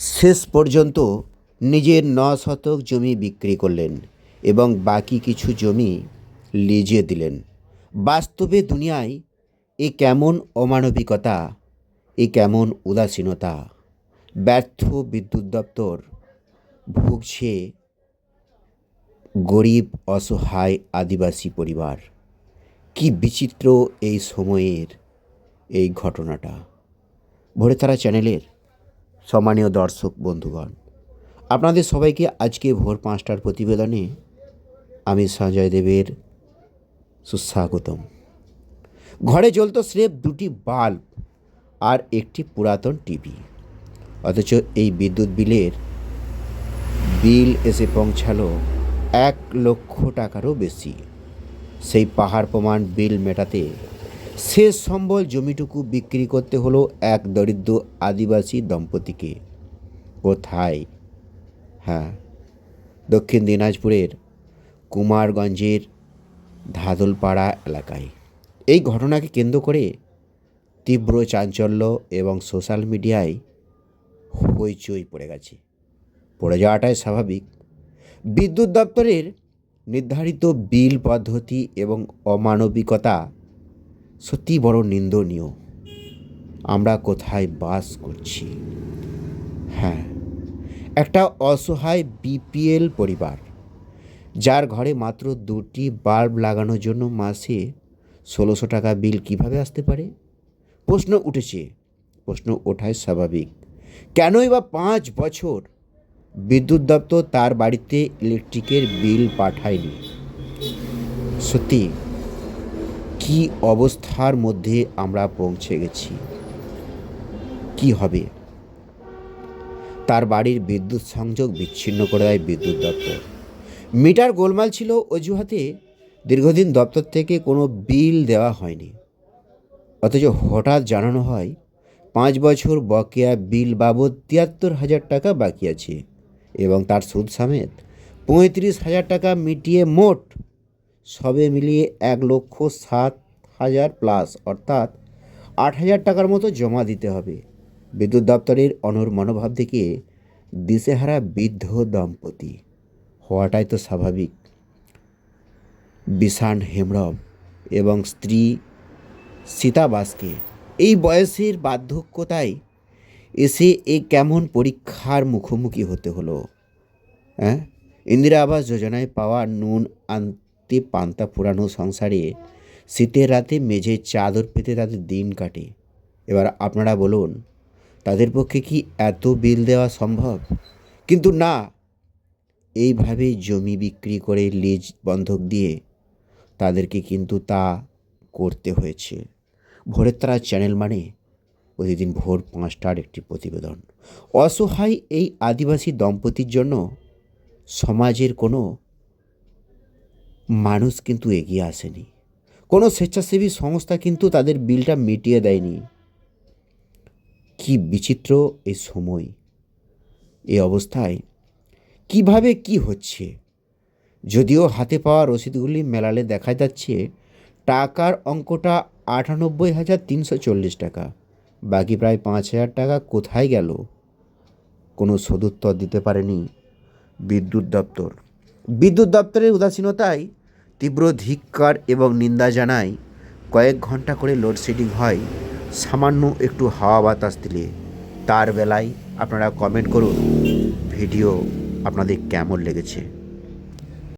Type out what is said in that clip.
শেষ পর্যন্ত নিজের ন শতক জমি বিক্রি করলেন এবং বাকি কিছু জমি লিজে দিলেন। বাস্তবে দুনিয়ায় এ কেমন অমানবিকতা, এ কেমন উদাসীনতা, ব্যর্থ বিদ্যুৎ দপ্তর ভুগছে গরিব, অসহায় আদিবাসী পরিবার। কি বিচিত্র এই সময়ের এই ঘটনাটা। ভোরে তারা চ্যানেলের সম্মানীয় দর্শক, বন্ধুগণ। আপনাদের সবাইকে আজকে ভোর পাঁচটার প্রতিবেদনে আমি সঞ্জয় দেবের সুস্বাগতম। ঘরে জ্বলত স্রেফ দুটি বাল্ব আর একটি পুরাতন টিভি। অথচ এই বিদ্যুৎ বিলের বিল এসে পৌঁছালো এক লক্ষ টাকারও বেশি। সেই পাহাড় প্রমাণ বিল মেটাতে শেষ সম্বল জমিটুকু বিক্রি করতে হলো এক দরিদ্র আদিবাসী দম্পতিকে। কোথায়? হ্যাঁ দক্ষিণ দিনাজপুরের কুমারগঞ্জের ধাদলপাড়া এলাকায়। এই ঘটনাকে কেন্দ্র করে তীব্র চাঞ্চল্য এবং সোশ্যাল মিডিয়ায় হইচই পড়ে গেছে। পড়ে যাওয়াটাই স্বাভাবিক। বিদ্যুৎ দপ্তরের নির্ধারিত বিল পদ্ধতি এবং অমানবিকতা সত্যি বড় নিন্দনীয়। আমরা কোথায় বাস করছি? হ্যাঁ একটা অসহায় বিপিএল পরিবার, যার ঘরে মাত্র দুটি বাল্ব লাগানোর জন্য মাসে ষোলোশো টাকা বিল কীভাবে আসতে পারে? প্রশ্ন উঠেছে, প্রশ্ন ওঠায় স্বাভাবিক। কেনই বা পাঁচ বছর বিদ্যুৎ দপ্তর তার বাড়িতে ইলেকট্রিকের বিল পাঠায়নি? সত্যি কি অবস্থার মধ্যে আমরা পৌঁছে গেছি? কি হবে? তার বাড়ির বিদ্যুৎ সংযোগ বিচ্ছিন্ন করে দেয় বিদ্যুৎ দপ্তর। মিটার গোলমাল ছিল অজুহাতে। দীর্ঘদিন দপ্তর থেকে কোনো বিল দেওয়া হয়নি। অথচ হঠাৎ জানানো হয়, পাঁচ বছর বকেয়া বিল বাবদ তিয়াত্তর হাজার টাকা বাকি আছে এবং তার সুদ সমেত পঁয়ত্রিশ হাজার টাকা মিটিয়ে মোট সবে মিলিয়ে এক লক্ষ সাত হাজার প্লাস অর্থাৎ আট হাজার টাকার মতো জমা দিতে হবে। বিদ্যুৎ দপ্তরের অনর মনোভাব থেকে দিশেহারা বৃদ্ধ দম্পতি। হওয়াটাই তো স্বাভাবিক। বিশান হেমরম এবং স্ত্রী সীতাবাসকে এই বয়সের বার্ধক্যতায় এসে এ কেমন পরীক্ষার মুখোমুখি হতে হলো? হ্যাঁ ইন্দিরা আবাস যোজনায় পাওয়া নুন আনতে পান্তা পুরানো সংসারে শীতের রাতে মেঝে চাদর পেতে তাদের দিন কাটে। এবার আপনারা বলুন, তাদের পক্ষে কি এত বিল দেওয়া সম্ভব? কিন্তু না এইভাবে জমি বিক্রি করে লিজ বন্ধক দিয়ে তাদেরকে কিন্তু তা করতে হয়েছে। ভোরের তারা চ্যানেল মানে প্রতিদিন ভোর পাঁচটার একটি প্রতিবেদন। অসহায় এই আদিবাসী দম্পতির জন্য সমাজের কোনো মানুষ কিন্তু এগিয়ে আসেনি। কোনো স্বেচ্ছাসেবী সংস্থা কিন্তু তাদের বিলটা মিটিয়ে দেয়নি। কি বিচিত্র এই সময়। এই অবস্থায় কীভাবে কি হচ্ছে? যদিও হাতে পাওয়া রসিদগুলি মেলালে দেখা যাচ্ছে, টাকার অঙ্কটা আটানব্বই হাজার তিনশো চল্লিশ টাকা, বাকি প্রায় পাঁচ হাজার টাকা কোথায় গেল? কোনো সদুত্তর দিতে পারেনি বিদ্যুৎ দপ্তর। বিদ্যুৎ দপ্তরের উদাসীনতায় তীব্র ধিক্কার এবং নিন্দা জানায় কয়েক ঘণ্টা করে লোডশেডিং হয়। সামান্য একটু হাওয়া বাতাস দিলে। তার বেলায় আপনারা কমেন্ট করুন। ভিডিও আপনাদের কেমন লেগেছে?